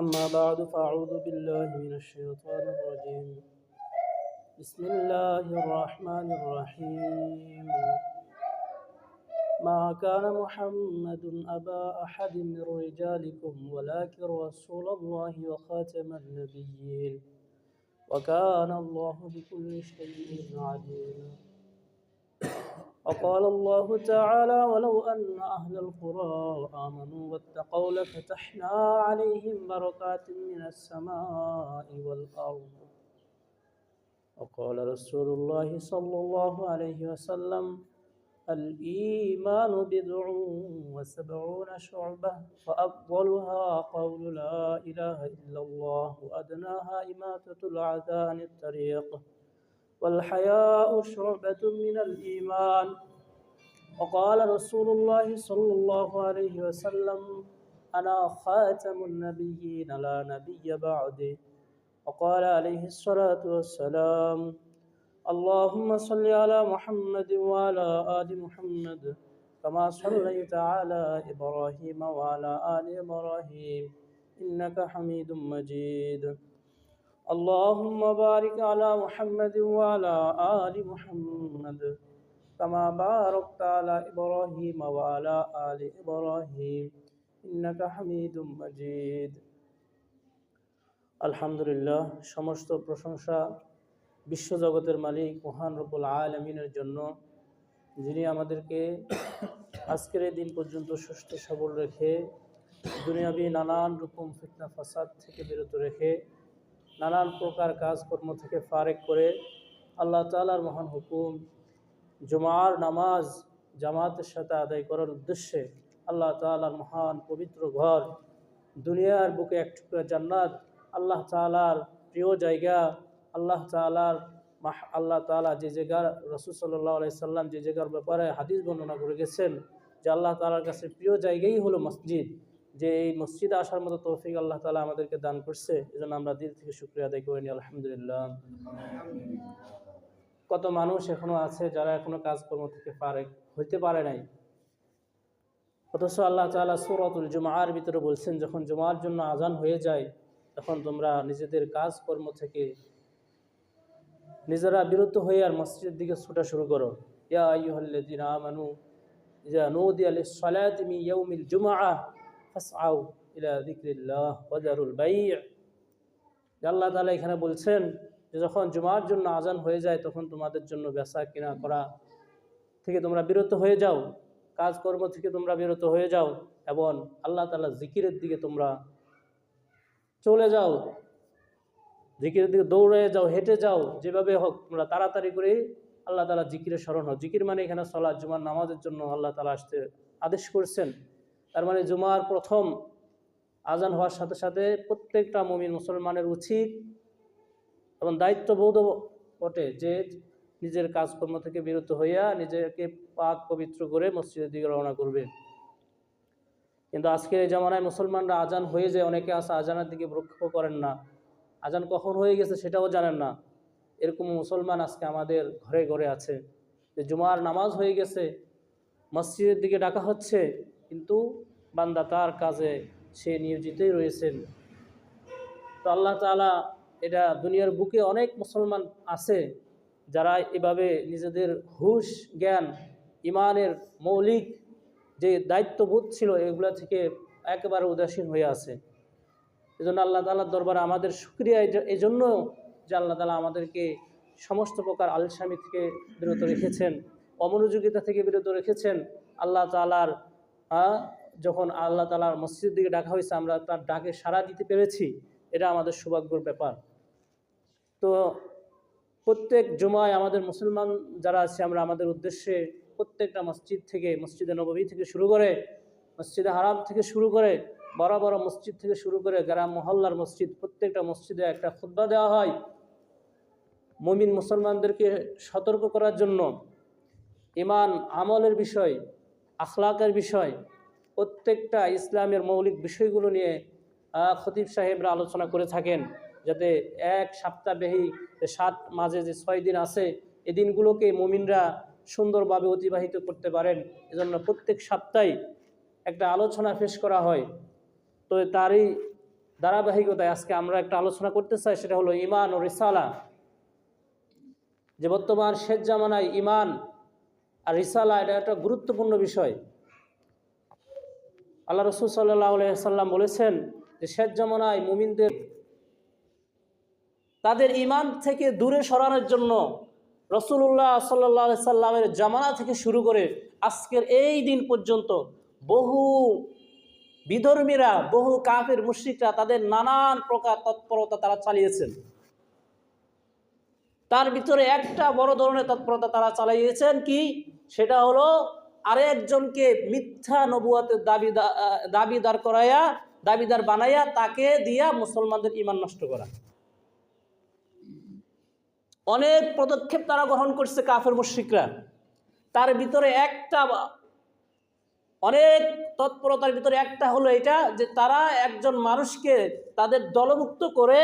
أما بعد فأعوذ بالله من الشيطان الرجيم. بسم الله الرحمن الرحيم. ما كان محمد أبا أحد من رجالكم ولكن رسول الله وخاتم النبيين. وكان الله بكل شيء عليما. وقال الله تعالى ولو أن أهل القرى آمنوا واتقوا لفتحنا عليهم بركات من السماء والأرض. وقال رسول الله صلى الله عليه وسلم الإيمان بضع وسبعون شعبة فأفضلها قول لا إله إلا الله وأدناها إماتة العذى عن الطريق والحياء شعبة من الإيمان. وقال رسول الله صلى الله عليه وسلم أنا خاتم النبيين لا نبي بعدي. وقال عليه الصلاة والسلام اللهم صل على محمد وعلى آل محمد كما صليت على إبراهيم وعلى آل إبراهيم إنك حميد مجيد. اللهم بارك على محمد وعلى آل محمد كما باركت على إبراهيم وعلى آل إبراهيم إنك حميد مجيد আলহামদুলিল্লাহ সমস্ত প্রশংসা বিশ্বজগতের মালিক মহান রব্বুল আলমিনের জন্য যিনি আমাদেরকে আজকের এই দিন পর্যন্ত সুস্থ সবল রেখে দুনিয়াবি নানান রকম ফিতনা ফাসাদ থেকে বিরত রেখে নানান প্রকার কাজকর্ম থেকে ফারেক করে আল্লাহ তালার মহান হুকুম, জুমার নামাজ, জামাতের সাথে আদায় করার উদ্দেশ্যে আল্লাহ তালার মহান পবিত্র ঘর, দুনিয়ার বুকে এক টুকরা জান্নাত, আল্লাহ তালার প্রিয় জায়গা, আল্লাহ তালার মাহ, আল্লাহ তালা যে জায়গার, রসুল সাল্লাহ সাল্লাম যে জায়গার ব্যাপারে হাদিস বর্ণনা করে গেছেন যে আল্লাহ তালার কাছে প্রিয় জায়গাই হলো মসজিদ। যে এই মসজিদে আসার মতো তৌফিক আল্লাহ তালা আমাদেরকে দান করছে এই জন্য আমরা দিল থেকে শুক্রিয়া আদায় করে আলহামদুলিল্লাহ। কত মানুষ এখনও আছে যারা এখনও কাজকর্ম থেকে পারে, হইতে পারে নাই। অথচ আল্লাহ তালা সুরতুল জুমার ভিতরে বলছেন, যখন জুমার জন্য আজান হয়ে যায়, তখন তোমরা নিজেদের কাজকর্ম থেকে নিজেরা বিরত হয়ে আর মসজিদের দিকে ছুটা শুরু করো। ইয়া আইয়ুহাল্লাযীনা আমানু ইযা নুদিয়া লিস-সালাতি মিন ইয়াউমিল জুমআহ। ফাসআউ ইলা যিকরিল্লাহ ওয়া যারুল বাই' আল্লাহ তাআলা এখানে বলছেন যে যখন জুমার জন্য আজান হয়ে যায়, তখন তোমাদের জন্য বেচা কিনা করা থেকে তোমরা বিরত হয়ে যাও, কাজকর্ম থেকে তোমরা বিরত হয়ে যাও এবং আল্লাহ তাআলা জিকিরের দিকে তোমরা চলে যাও, জিকিরের দিকে দৌড়ে যাও, হেঁটে যাও, যেভাবে হোক তোমরা তাড়াতাড়ি করে আল্লাহ তালা জিকিরের স্মরণ হোক। জিকির মানে এখানে সলাৎ জুমার নামাজের জন্য আল্লাহ তালা আসতে আদেশ করছেন। তার মানে জুমার প্রথম আজান হওয়ার সাথে সাথে প্রত্যেকটা মমিন মুসলমানের উচিত এবং দায়িত্ববোধ বটে যে নিজের কাজকর্ম থেকে বিরত হইয়া নিজেকে পাক পবিত্র করে মসজিদের দিকে রওনা করবে। কিন্তু আজকের এই জামানায় মুসলমানরা আজান হয়ে যায়, অনেকে আসা আজানের দিকে লক্ষ্য করেন না। আজান কখন হয়ে গেছে সেটাও জানেন না। এরকম মুসলমান আজকে আমাদের ঘরে ঘরে আছে। যে জুমার নামাজ হয়ে গেছে, মসজিদের দিকে ডাকা হচ্ছে কিন্তু বান্দা তার কাজে সে নিয়োজিতই রয়েছেন। তো আল্লাহ তালা এটা দুনিয়ার বুকে অনেক মুসলমান আছে যারা এভাবে নিজেদের হুশ, জ্ঞান, ইমানের মৌলিক যে দায়িত্ববোধ ছিল এগুলা থেকে একেবারে উদাসীন হয়ে আছে। এই জন্য আল্লাহ তালার দরবারে আমাদের সুক্রিয়া এই জন্য যে আল্লাহ তালা আমাদেরকে সমস্ত প্রকার আলসামি থেকে বিরত রেখেছেন, অমনোযোগিতা থেকে বিরত রেখেছেন, আল্লাহ তালার যখন আল্লাহ তালার মসজিদের দিকে ডাকা হয়েছে, আমরা তার ডাকে সাড়া দিতে পেরেছি, এটা আমাদের সৌভাগ্যর ব্যাপার। তো প্রত্যেক জুমায় আমাদের মুসলমান যারা আছে, আমরা আমাদের উদ্দেশ্যে প্রত্যেকটা মসজিদ থেকে, মসজিদে নবী থেকে শুরু করে, মসজিদে হারাম থেকে শুরু করে, বড় বড় মসজিদ থেকে শুরু করে, গ্রাম মহল্লার মসজিদ, প্রত্যেকটা মসজিদে একটা খুদ্া দেওয়া হয়। মমিন মুসলমানদেরকে সতর্ক করার জন্য ইমান আমলের বিষয় আখলাকের বিষয়, প্রত্যেকটা ইসলামের মৌলিক বিষয়গুলো নিয়ে খতিব সাহেবরা আলোচনা করে থাকেন যাতে এক সপ্তাহব্যাহী সাত মাঝে যে ছয় দিন আছে এই দিনগুলোকে মমিনরা সুন্দরভাবে অতিবাহিত করতে পারেন। এজন্য প্রত্যেক সপ্তাহে একটা আলোচনা পেশ করা হয়। তো তারই ধারাবাহিকতায় আজকে আমরা একটা আলোচনা করতে চাই, সেটা হলো ইমান ও রিসালা। যে বর্তমান শেষ জামানায় ইমান আর রিসালা এটা একটা গুরুত্বপূর্ণ বিষয়। আল্লাহ রসুল সাল্লাহ সাল্লাম বলেছেন যে, শেষ জামানায় মুমিনদের, তাদের ইমান থেকে দূরে সরানোর জন্য রসুল্লাহ সাল্লাহ সাল্লামের জামানা থেকে শুরু করে আজকের এই দিন পর্যন্ত বহু বিধর্মীরা, বহু কাফের মুশ্রিকরা তাদের নানান প্রকার তৎপরতা তারা চালিয়েছেন। তার ভিতরে একটা বড় ধরনের তৎপরতা তারা চালিয়েছেন কি? সেটা হলো আরেকজনকে মিথ্যা নবুয়াতের দাবি দাবিদার করাইয়া দাবিদার বানাইয়া তাকে দিয়া মুসলমানদের ইমান নষ্ট করা। অনেক পদক্ষেপ তারা গ্রহণ করছে কাফের মুশ্রিকরা। তার ভিতরে একটা অনেক তৎপরতার ভিতরে একটা হলো এটা যে তারা একজন মানুষকে তাদের দলমুক্ত করে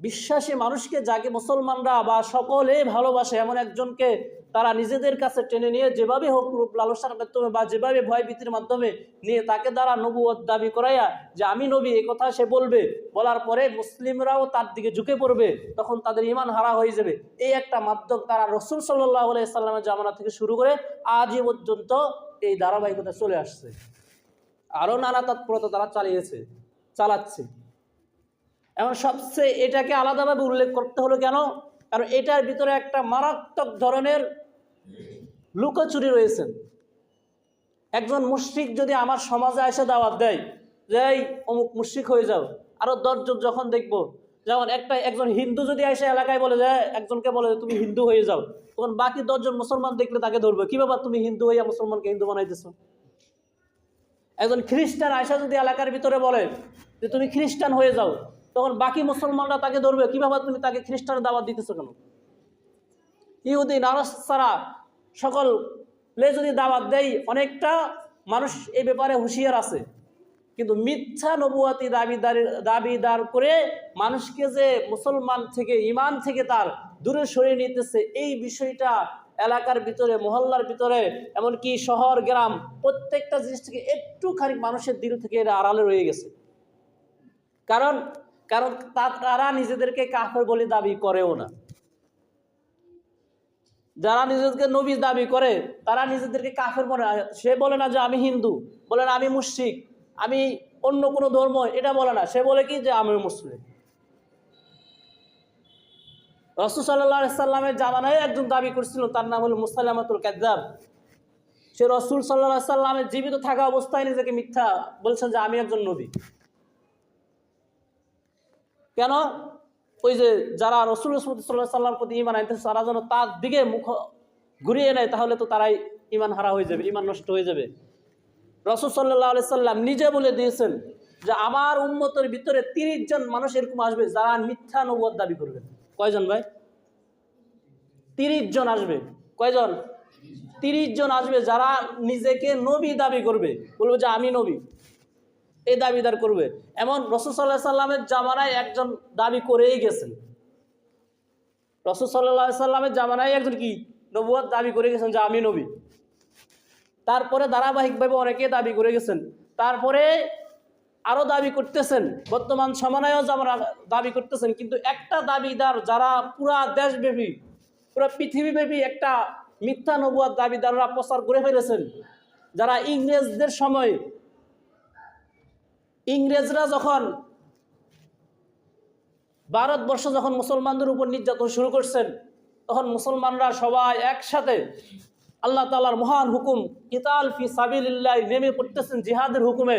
বিশ্বাসী মানুষকে যাকে মুসলমানরা বা সকলে ভালোবাসে, এমন একজনকে তারা নিজেদের কাছে টেনে নিয়ে যেভাবে হোক রূপ লালসার মাধ্যমে বা যেভাবে ভয় ভীতির মাধ্যমে নিয়ে তাকে দ্বারা নবুয়ত দাবি করাইয়া যে আমি নবী, এ কথা সে বলবে। বলার পরে মুসলিমরাও তার দিকে ঝুঁকে পড়বে, তখন তাদের ইমান হারা হয়ে যাবে। এই একটা মাধ্যম তারা রসুল সাল্লাহ সাল্লামের জামানা থেকে শুরু করে আজই পর্যন্ত এই ধারাবাহিকতা চলে আসছে। আরও নানা তৎপরতা তারা চালিয়েছে, চালাচ্ছে। এখন সবচেয়ে এটাকে আলাদাভাবে উল্লেখ করতে হলো কেন? কারণ এটার ভিতরে একটা মারাত্মক ধরনের লুকোচুরি রয়েছেন একজন মুশ্রিক যদি আমার সমাজে এসে দাওয়াত দেয় যে, এই অমুক মুশ্রিক হয়ে যাও। আরও দশজন যখন দেখব, যেমন একটা, একজন হিন্দু যদি এসে এলাকায় বলে যায় একজনকে বলে তুমি হিন্দু হয়ে যাও। তখন বাকি দশজন মুসলমান দেখলে তাকে ধরবে। কী ব্যাপার তুমি হিন্দু হইয়া মুসলমানকে হিন্দু বানাইতেছো? একজন খ্রিস্টান আয়সা যদি এলাকার ভিতরে বলে যে, তুমি খ্রিস্টান হয়ে যাও। তখন বাকি মুসলমানরা তাকে ধরবে। কীভাবে তুমি তাকে খ্রিস্টানের দাওয়াত দিতেছো কেন? ইহুদি নারসারা সকল লে যদি দাওয়াত দেয় অনেকটা মানুষ এই ব্যাপারে হুঁশিয়ার আছে। কিন্তু মিথ্যা নবুয়াতি দাবিদার দাবিদার করে মানুষকে যে মুসলমান থেকে ইমান থেকে তার দূরে সরিয়ে নিতেছে, এই বিষয়টা এলাকার ভিতরে, মহল্লার ভিতরে, এমনকি শহর, গ্রাম, প্রত্যেকটা জিনিস থেকে একটুখানি মানুষের দিল থেকে এরা আড়ালে রয়ে গেছে। কারণ কারণ তারা নিজেদেরকে কাফের বলে দাবি করেও না। যারা নিজেদেরকে নবী দাবি করে, তারা নিজেদেরকে কাফের মনে সে বলে না যে আমি হিন্দু, বলে না আমি মুশ্রিক, আমি অন্য কোনো ধর্ম, এটা বলে না। সে বলে কি যে আমি মুসলিম। রসুল সাল্লাহ সাল্লামের জামানায় একজন দাবি করছিল, তার নাম হলো মুসাল্লামাতুল কাদ্দাব। সে রসুল সাল্লাহ সাল্লামের জীবিত থাকা অবস্থায় নিজেকে মিথ্যা বলছেন যে আমি একজন নবী। কেন ওই যে যারা রসুল সাল্লাহ সাল্লাম প্রতি ইমান আনতেছে, তারা যেন তার দিকে মুখ ঘুরিয়ে নেয়, তাহলে তো তারাই ইমান হারা হয়ে যাবে ইমান নষ্ট হয়ে যাবে। রসুল সাল্লাহ আলি সাল্লাম নিজে বলে দিয়েছেন যে, আমার উন্মতের ভিতরে তিরিশ জন মানুষ এরকম আসবে যারা মিথ্যা নবদ দাবি করবে। কয়জন ভাই? তিরিশ জন আসবে। কয়জন? তিরিশ জন আসবে যারা নিজেকে নবী দাবি করবে। বলবে যে, আমি নবী। এই দাবিদার করবে। এমন রসুল সাল্লাহ সাল্লামের জামানায় একজন দাবি করেই গেছেন। রসুল সাল্লাহ সাল্লামের জামানায় একজন কি? নবুয়াদ দাবি করে গেছেন যে, আমি নবী। তারপরে ধারাবাহিকভাবে অনেকে দাবি করে গেছেন। তারপরে আরও দাবি করতেছেন। বর্তমান সময়েও যারা দাবি করতেছেন। কিন্তু একটা দাবিদার যারা পুরা দেশব্যাপী, পুরা পৃথিবীব্যাপী একটা মিথ্যা নবুয়াদ দাবিদাররা প্রচার করে ফেলেছেন। যারা ইংরেজদের সময় ইংরেজরা যখন ভারতবর্ষ যখন মুসলমানদের উপর নির্যাতন শুরু করছেন, তখন মুসলমানরা সবাই একসাথে আল্লাহ তালার মহান হুকুম, কিতাল ফি সাবিল্লাহ নেমে পড়তেছেন জিহাদের হুকুমে।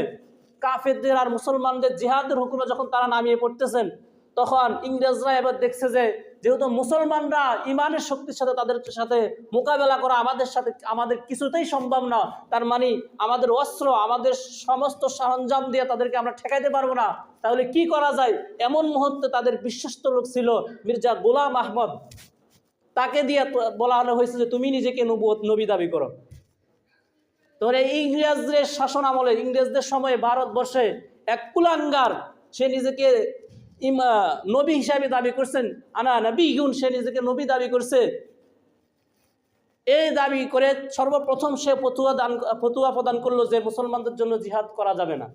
কাফেরদের আর মুসলমানদের জিহাদের হুকুমে যখন তারা নামিয়ে পড়তেছেন, তখন ইংরেজরা এবার দেখছে যে যেহেতু মুসলমানরা ইমানের শক্তির সাথে তাদের সাথে মোকাবেলা করা আমাদের সাথে আমাদের কিছুতেই সম্ভব না, তার মানে আমাদের অস্ত্র, আমাদের সমস্ত সরঞ্জাম দিয়ে তাদেরকে আমরা ঠেকাইতে পারব না। তাহলে কি করা যায়? এমন মুহূর্তে তাদের বিশ্বস্ত লোক ছিল মির্জা গোলাম আহমদ। তাকে দিয়ে বলা হয়েছে যে তুমি নিজেকে নবী দাবি করো। তোরে ইংরেজদের শাসন আমলে, ইংরেজদের সময়ে ভারতবর্ষে এক কুলাঙ্গার, সে নিজেকে ইমা নবী হিসাবে দাবি করছেন, আনা নবী ইউন সে নিজেকে নবী দাবি করছে। এই দাবি করে সর্বপ্রথম সে ফতুয়া দান, ফতুয়া প্রদান করল যে মুসলমানদের জন্য জিহাদ করা যাবে না।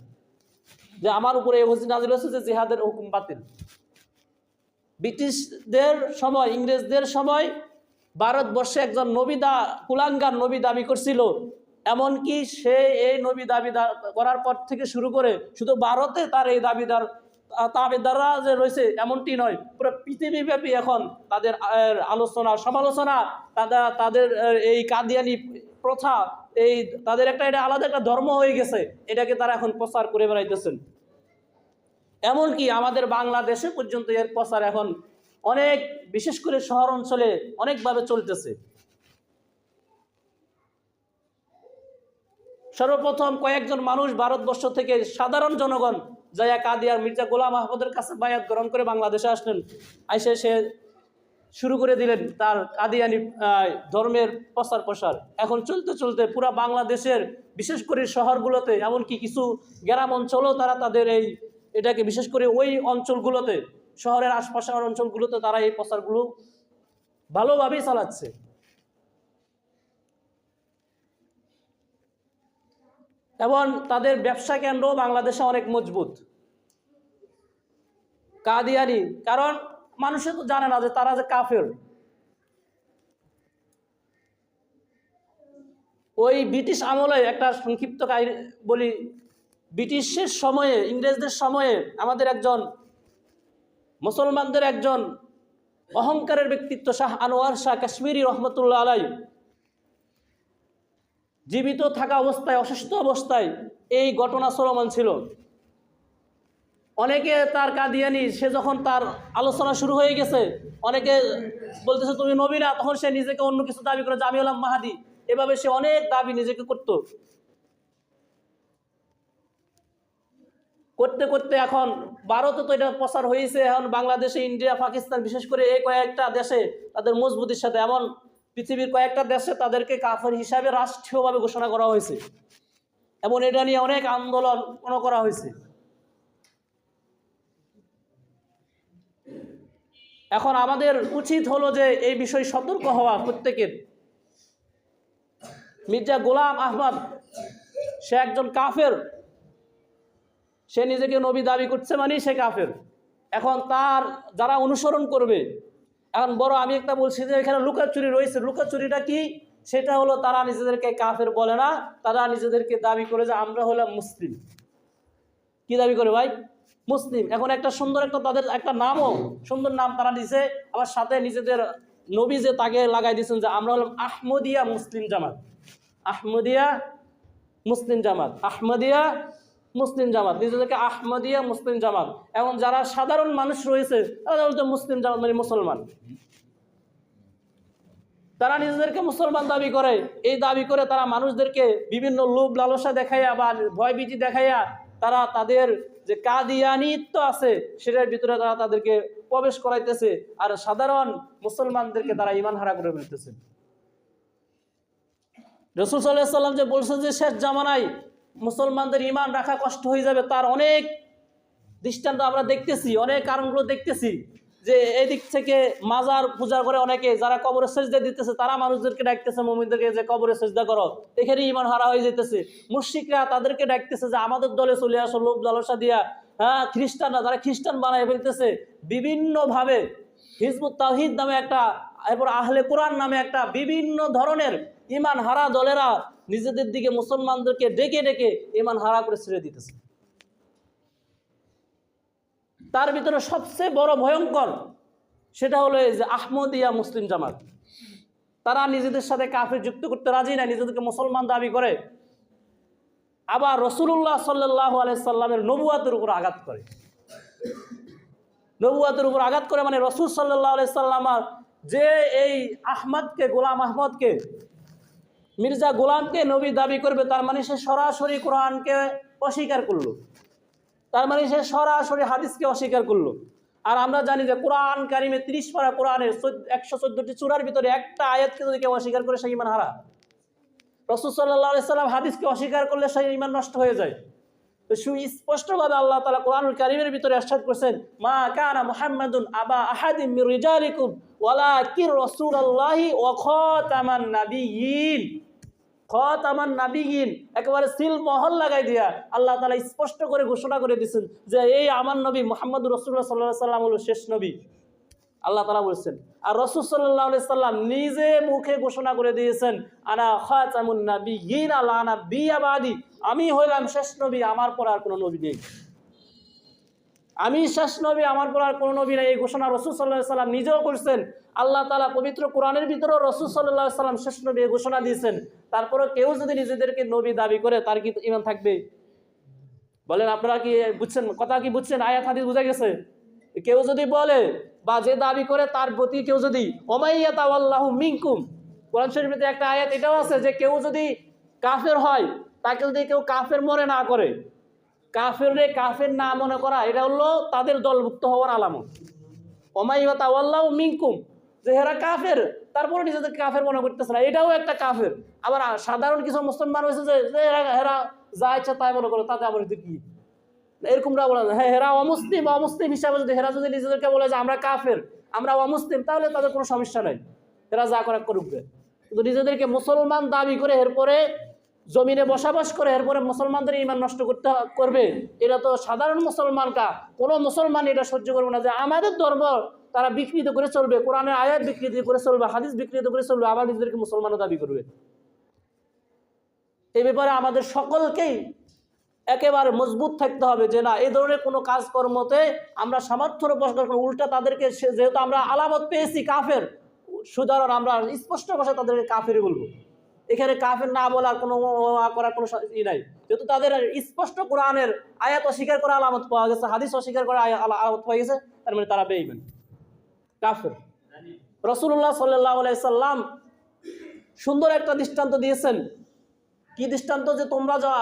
যে আমার উপরে এই হজি নাজিল হয়েছে যে জিহাদের হুকুম বাতিল। ব্রিটিশদের সময়, ইংরেজদের সময় ভারতবর্ষে একজন নবী দা, কুলাঙ্গার নবী দাবি করছিল। এমনকি সে এই নবী দাবি করার পর থেকে শুরু করে শুধু ভারতে তার এই দাবিদার দাবিদাররা যে রয়েছে, এমনটি নয়। পুরো পৃথিবীব্যাপী এখন তাদের আলোচনা, সমালোচনা তাদের তাদের এই কাদিয়ানি প্রথা, এই তাদের একটা, এটা আলাদা একটা ধর্ম হয়ে গেছে। এটাকে তারা এখন প্রচার করে বেড়াইতেছেন। এমনকি আমাদের বাংলাদেশে পর্যন্ত এর প্রচার এখন অনেক, বিশেষ করে শহর অঞ্চলে অনেকভাবে চলতেছে। সর্বপ্রথম কয়েকজন মানুষ ভারতবর্ষ থেকে সাধারণ জনগণ জায়া কাদিয়ার মির্জা গোলাম আহমদের কাছে বায়াত গ্রহণ করে বাংলাদেশে আসলেন। আইসে সে শুরু করে দিলেন তার কাদিয়ানি ধর্মের প্রচার প্রসার। এখন চলতে চলতে পুরা বাংলাদেশের, বিশেষ করে শহরগুলোতে, এমনকি কিছু গ্রাম অঞ্চলেও তারা তাদের এই এটাকে, বিশেষ করে ওই অঞ্চলগুলোতে, শহরের আশপাশের অঞ্চলগুলোতে তারা এই প্রচারগুলো ভালোভাবেই চালাচ্ছে। এবং তাদের ব্যবসা কেন্দ্র বাংলাদেশে অনেক মজবুত। কাদিয়ানি, কারণ মানুষে তো জানে না যে তারা যে কাফের। ওই ব্রিটিশ আমলে একটা সংক্ষিপ্ত বলি, ব্রিটিশের সময়ে, ইংরেজদের সময়ে আমাদের একজন, মুসলমানদের একজন অহংকারের ব্যক্তিত্ব শাহ আনোয়ার শাহ কাশ্মীরি রহমতুল্লাহ আলাই জীবিত থাকা অবস্থায় অসুস্থ অবস্থায় এই ঘটনা চলমান ছিল। অনেকে তার কাদিয়ানি, সে যখন তার আলোচনা শুরু হয়ে গেছে, অনেকে বলতেছে, তুমি নবী না? তখন সে নিজেকে অন্য কিছু দাবি করে, যে আমি হলাম মাহাদি। এভাবে সে অনেক দাবি নিজেকে করত। করতে করতে এখন ভারতে তো এটা প্রচার হয়েছে। এখন বাংলাদেশে, ইন্ডিয়া, পাকিস্তান, বিশেষ করে এই কয়েকটা দেশে তাদের মজবুতির সাথে এমন পৃথিবীর কয়েকটা দেশে তাদেরকে কাফের হিসাবে রাষ্ট্রীয়ভাবে ঘোষণা করা হয়েছে। এবং এটা নিয়ে অনেক আন্দোলন করা হয়েছে। এখন আমাদের উচিত হলো যে এই বিষয়ে সতর্ক হওয়া প্রত্যেকের। মির্জা গোলাম আহমদ, সে একজন কাফের। সে নিজেকে নবী দাবি করছে মানেই সে কাফের। এখন তার যারা অনুসরণ করবে এখন বড় আমি একটা বলছি যে এখানে লুকাচুরি রয়েছে। লুকাচুরিটা কি? সেটা হলো তারা নিজেদেরকে কাফের বলে না, তারা নিজেদেরকে দাবি করে যে আমরা হলাম মুসলিম। কি দাবি করে ভাই? মুসলিম। এখন একটা সুন্দর একটা তাদের একটা নামও, সুন্দর নাম তারা দিছে। আবার সাথে নিজেদের নবী যে তাকে লাগাই দিয়েছেন যে আমরা হলাম আহমদিয়া মুসলিম জামাত। আহমদিয়া মুসলিম জামাত। আহমদিয়া মুসলিম জামাত, নিজেদেরকে আহমদিয়া মুসলিম জামাত। এবং যারা সাধারণ মানুষ রয়েছে, তারা মুসলিম জামাত মানে মুসলমান। তারা নিজেদেরকে মুসলমান দাবি করে। এই দাবি করে তারা মানুষদেরকে বিভিন্ন লোভ লালসা দেখাইয়া বা ভয়ভীতি দেখাইয়া তারা তাদের যে কাদিয়ানিত্ব আছে, সেটার ভিতরে তারা তাদেরকে প্রবেশ করাইতেছে। আর সাধারণ মুসলমানদেরকে তারা ইমান হারা করে ফেলতেছে। রসুল সাল্লাহ সাল্লাম যে বলছেন যে শেষ জামানায় মুসলমানদের ইমান রাখা কষ্ট হয়ে যাবে, তার অনেক দৃষ্টান্ত আমরা দেখতেছি, অনেক কারণগুলো দেখতেছি যে এদিক থেকে মাজার পূজা করে অনেকে, যারা কবরে সেজদা দিতেছে, তারা মানুষদেরকে ডাকতেছে, মমিনদেরকে যে কবরে সেজদা করো এখানে ইমান হারা হয়ে যেতেছে মুশিকরা তাদেরকে ডাকতেছে যে, আমাদের দলে চলে আসো লোক লালসা দিয়া। হ্যাঁ খ্রিস্টানরা তারা খ্রিস্টান বানায় ফেলতেছে, বিভিন্নভাবে হিজবুত তাহিদ নামে একটা, এরপর আহলে কোরআন নামে একটা বিভিন্ন ধরনের ইমান হারা দলেরা নিজেদের দিকে মুসলমানদেরকে ডেকে ডেকে ইমান হারা করে ছেড়ে দিতেছে। তার ভিতরে সবচেয়ে বড় ভয়ঙ্কর সেটা হলো এই যে আহমদিয়া মুসলিম জামাত। তারা নিজেদের সাথে কাফের যুক্ত করতে রাজি না নিজেদেরকে মুসলমান দাবি করে। আবার রসুল্লাহ সাল্লাহ আলাইসাল্লামের নবুয়াতের উপর আঘাত করে। নবুয়াতের উপর আঘাত করে মানে রসুল সাল্লাহ আলাইসাল্লামার যে এই আহমদকে, গোলাম আহমদকে মির্জা গোলামকে নবী দাবি করবে, তার মানে সে সরাসরি কোরআনকে অস্বীকার করল। তার মানে সে সরাসরি হাদিসকে অস্বীকার করল। আর আমরা জানি যে কোরআন কারিমে তিরিশ পারা কোরআনের একশো চোদ্দটি চূড়ার ভিতরে একটা আয়াতকে যদি কেউ অস্বীকার করে, সে ইমান হারা রসুল সাল্লাহ সাল্লাম হাদিসকে অস্বীকার করলে সে ইমান নষ্ট হয়ে যায়। তো সুস্পষ্টভাবে আল্লাহ তালা কোরআনুল কারিমের ভিতরে আশ্বাদ করছেন, মা কানা মোহাম্মদুন আবা আহাদিম মির রিজালিকুম ওয়ালাকির রাসূলুল্লাহি ওয়া খাতামান নাবিয়্যিন। খত আমার নাবিগিন একেবারে সিল মহল লাগাই দিয়া আল্লাহ তালা স্পষ্ট করে ঘোষণা করে দিয়েছেন যে, এই আমার নবী মোহাম্মদ রসুল্লাহ সাল্লাহ সাল্লাম হলো শেষ নবী। আল্লাহ তালা বলছেন, আর রসুল সাল্লাহ সাল্লাম নিজে মুখে ঘোষণা করে দিয়েছেন আনা খাতামুন নবী বিয়াবাদি আমি হইলাম শেষ নবী, আমার পর আর কোনো নবী নেই। আমি শেষ নবী, আমার পর আর কোনো নবী নেই। এই ঘোষণা রসুল সাল্লাহ সাল্লাম নিজেও করছেন। আল্লাহ তালা পবিত্র কোরআনের ভিতরেও রসুল সাল্লাহ সাল্লাম শেষ নবী ঘোষণা দিয়েছেন। তারপরে কেউ যদি নিজেদেরকে নবী দাবি করে, তার কি ইমান থাকবে? বলেন, আপনারা কি বুঝছেন, কথা কি বুঝছেন? আয়াত, হাদিস বুঝা গেছে? কেউ যদি বলে, বা যে দাবি করে তার প্রতি কেউ যদি, ওমাইয়া তাওয়াল্লাহু মিনকুম। কোরআন শরীফের একটা আয়াত এটাও আছে যে কেউ যদি কাফের হয়, তাকে যদি কেউ কাফের মনে না করে কাফের রে কাফের না মনে করা, এটা হলো তাদের দলভুক্ত হওয়ার আলামত। ওমাইয়া তাওয়াল্লাহু মিনকুম, যে হেরা কাফের তারপরে নিজেদের কাফের মনে করতেছে না। এটাও একটা কাফের। আবার সাধারণ কিছু মুসলমান হয়েছে যে হেরা- হেরা যা ইচ্ছা তাই মনে করে, তাতে আমার কি? এরকমরা বলে হ্যাঁ হেরা অমুসলিম অমুসলিম হিসাবে যদি হেরা যদি নিজেদেরকে বলে যে আমরা কাফের, আমরা অমুসলিম, তাহলে তাদের কোনো সমস্যা নাই। এরা যা করা করুক গে। কিন্তু নিজেদেরকে মুসলমান দাবি করে এরপরে জমিনে বসবাস করে এরপরে মুসলমানদের ইমান নষ্ট করতে করবে, এটা তো সাধারণ মুসলমানকা কোনো মুসলমান এটা সহ্য করবে না যে আমাদের ধর্ম তারা বিকৃত করে চলবে, কোরআনের আয়াত বিকৃত করে চলবে, হাদিস বিকৃত করে চলবে, আবার নিজেদেরকে মুসলমানও দাবি করবে। এই ব্যাপারে আমাদের সকলকেই একেবারে মজবুত থাকতে হবে যে না এই ধরনের কোনো কাজকর্মতে আমরা সামর্থ্য প্রকাশ করব উল্টা তাদেরকে যেহেতু আমরা আলামত পেয়েছি কাফের, সুতরাং আমরা স্পষ্ট ভাষায় তাদেরকে কাফের বলব। এখানে কাফের না বলার কোনো করার কোনো ই নাই। যেহেতু তাদের স্পষ্ট কোরআনের আয়াত অস্বীকার করা আলামত পাওয়া গেছে, হাদিস অস্বীকার করা আলামত পাওয়া গেছে, তার মানে তারা বেইবেন কাফের। রসুল্লাহ সাল্লাহ সাল্লাম সুন্দর একটা দৃষ্টান্ত দিয়েছেন। কি দৃষ্টান্ত? যে তোমরা যা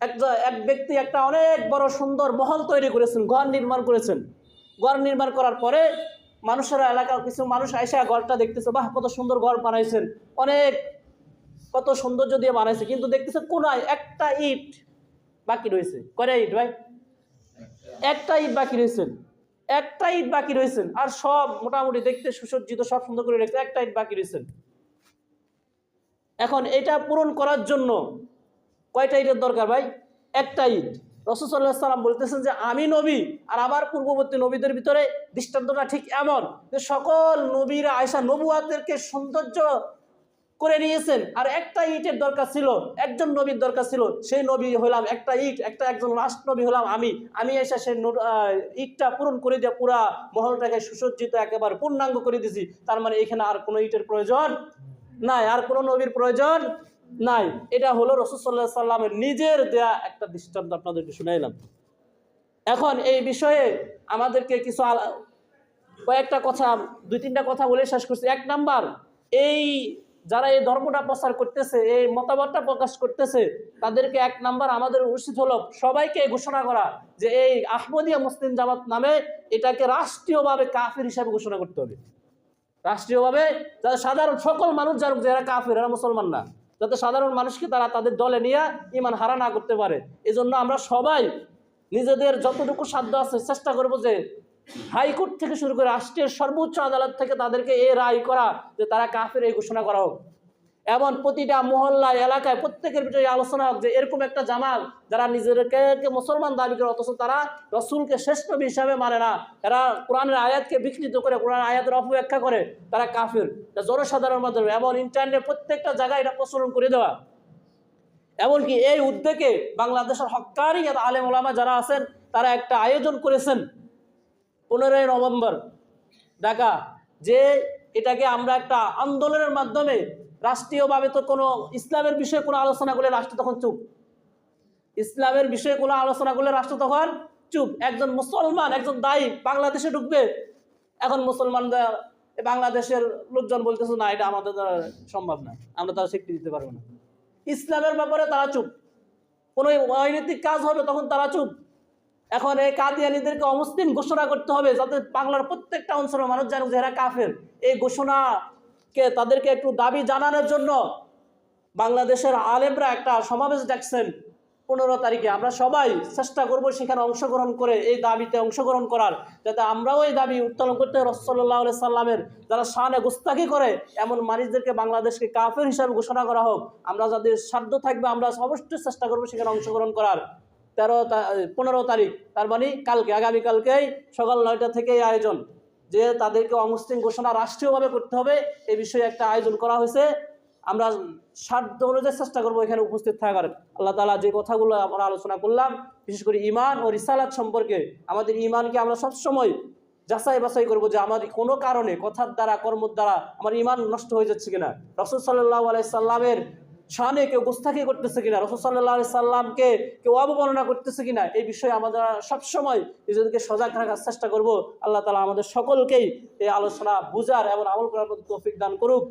এক এক ব্যক্তি একটা অনেক বড় সুন্দর মহল তৈরি করেছেন, ঘর নির্মাণ করেছেন। ঘর নির্মাণ করার পরে মানুষেরা এলাকার কিছু মানুষ আইসা ঘরটা দেখতেছে, বাহ, কত সুন্দর ঘর বানাইছেন। অনেক কত সৌন্দর্য দিয়ে বানাইছে, কিন্তু দেখতেছে কোনায় একটা ইট বাকি রয়েছে। কয়টা ইট ভাই? একটা ইট বাকি রয়েছেন একটা ইট বাকি রয়েছেন আর সব মোটামুটি দেখতে সুসজ্জিত, সব সুন্দর করে রেখেছে, একটা ইট বাকি রয়েছেন এখন এটা পূরণ করার জন্য কয়টা ইটের দরকার ভাই? একটা ইট রসুসাল্লাহ সাল্লাম বলতেছেন যে, আমি নবী আর আমার পূর্ববর্তী নবীদের ভিতরে দৃষ্টান্তটা ঠিক এমন যে, সকল নবীরা আয়সা নবুয়াদেরকে সৌন্দর্য করে নিয়েছেন। আর একটা ইটের দরকার ছিল, একজন নবীর দরকার ছিল, সেই নবী হলাম একটা ইট একটা একজন রাষ্ট্র নবী হলাম আমি। আমি এসে সেই ইটটা পূরণ করে দিয়ে পুরা মহলটাকে সুসজ্জিত, একেবারে পূর্ণাঙ্গ করে দিয়েছি তার মানে এখানে আর কোনো ইটের প্রয়োজন নাই, আর কোনো নবীর প্রয়োজন নাই, এটা হলো রসুল্লাহ সাল্লামের নিজের দেয়া একটা দৃষ্টান্ত আপনাদেরকে শুনাইলাম। এখন এই বিষয়ে আমাদেরকে কিছু কয়েকটা কথা, দুই তিনটা কথা বলে শেষ করছি। এক নাম্বার, এই যারা এই ধর্মটা প্রচার করতেছে, এই মতামতটা প্রকাশ করতেছে, তাদেরকে এক নাম্বার আমাদের উচিত হলো সবাইকে ঘোষণা করা যে এই আহমদিয়া মুসলিম জামাত নামে এটাকে রাষ্ট্রীয়ভাবে কাফির হিসাবে ঘোষণা করতে হবে। রাষ্ট্রীয়ভাবে যাতে সাধারণ সকল মানুষ জানুক যে কাফের, এরা মুসলমান না। যাতে সাধারণ মানুষকে তারা তাদের দলে নিয়ে ইমান হারা না করতে পারে। এজন্য জন্য আমরা সবাই নিজেদের যতটুকু সাধ্য আছে চেষ্টা করব যে হাইকোর্ট থেকে শুরু করে রাষ্ট্রের সর্বোচ্চ আদালত থেকে তাদেরকে এ রায় করা, যে তারা কাফের এই ঘোষণা করা হোক। এমন প্রতিটা মহল্লায় এলাকায় প্রত্যেকের ভিতরে আলোচনা হোক যে এরকম একটা জামাত যারা নিজেদেরকে মুসলমান দাবি করে, অথচ তারা রসুলকে শ্রেষ্ঠ হিসাবে মানে না। এরা কোরআনের আয়াতকে বিকৃত করে, কোরআন আয়াতের অপব্যাখ্যা করে, তারা কাফের। জনসাধারণের মাধ্যমে এমন ইন্টারনেট প্রত্যেকটা জায়গায় এটা প্রচলন করে দেওয়া। এমনকি এই উদ্যোগে বাংলাদেশের হক্কারি আলেম ওলামা যারা আছেন, তারা একটা আয়োজন করেছেন পনেরোই নভেম্বর, ঢাকা, যে এটাকে আমরা একটা আন্দোলনের মাধ্যমে রাষ্ট্রীয়ভাবে তো কোনো ইসলামের বিষয়ে কোনো আলোচনা করলে রাষ্ট্র তখন চুপ। ইসলামের বিষয়ে কোনো আলোচনা করলে রাষ্ট্র তখন চুপ। একজন মুসলমান, একজন দায়ী বাংলাদেশে ঢুকবে। এখন মুসলমানরা বাংলাদেশের লোকজন বলতেছে, না, এটা আমাদের দ্বারা সম্ভব না। আমরা তারা স্বীকৃতি দিতে পারব না। ইসলামের ব্যাপারে তারা চুপ। কোনো অনৈতিক কাজ হবে তখন তারা চুপ। এখন এই কাদিয়ানিদেরকে অমুসলিম ঘোষণা করতে হবে যাতে বাংলার প্রত্যেকটা অঞ্চলের মানুষ জানুক যে এরা কাফের। এই ঘোষণাকে তাদেরকে একটু দাবি জানানোর জন্য বাংলাদেশের আলেমরা একটা সমাবেশ ডাকছেন পনেরো তারিখে। আমরা সবাই চেষ্টা করব সেখানে অংশগ্রহণ করে, এই দাবিতে অংশগ্রহণ করার, যাতে আমরাও এই দাবি উত্তোলন করতে রসল্লাহ সাল্লামের যারা শানে গুস্তাকি করে, এমন মানুষদেরকে বাংলাদেশকে কাফের হিসাবে ঘোষণা করা হোক। আমরা যাদের সাধ্য থাকবে, আমরা অবশ্যই চেষ্টা করব সেখানে অংশগ্রহণ করার। তেরো পনেরো তারিখ, তার মানে কালকে, আগামীকালকেই সকাল নয়টা থেকে এই আয়োজন। যে তাদেরকে অমুসলিম ঘোষণা রাষ্ট্রীয়ভাবে করতে হবে, এ বিষয়ে একটা আয়োজন করা হয়েছে। আমরা সাধ্য অনুযায়ী চেষ্টা করব এখানে উপস্থিত থাকার। আল্লাহ তালা যে কথাগুলো আমরা আলোচনা করলাম, বিশেষ করে ইমান ও রিসালাত সম্পর্কে, আমাদের ইমানকে আমরা সবসময় যাচাই বাছাই করব যে আমার কোনো কারণে, কথার দ্বারা, কর্মর দ্বারা আমার ইমান নষ্ট হয়ে যাচ্ছে কিনা। রসুল সাল্লাহ আলাইসাল্লামের শানে কেউ গোস্তাকি করতেছে কিনা? আলি সাল্লামকে কেউ অবমাননা করতেছে কিনা? এই বিষয়ে আমরা সবসময় নিজেদেরকে সজাগ রাখার চেষ্টা করব। আল্লাহ তালা আমাদের সকলকেই এই আলোচনা বুঝার এবং আমল করার মতো তৌফিক দান করুক।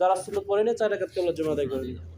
যারা সুন্নত পড়েনি চার রেখাত কেবল জমা আদায় করে দিয়ে দেবো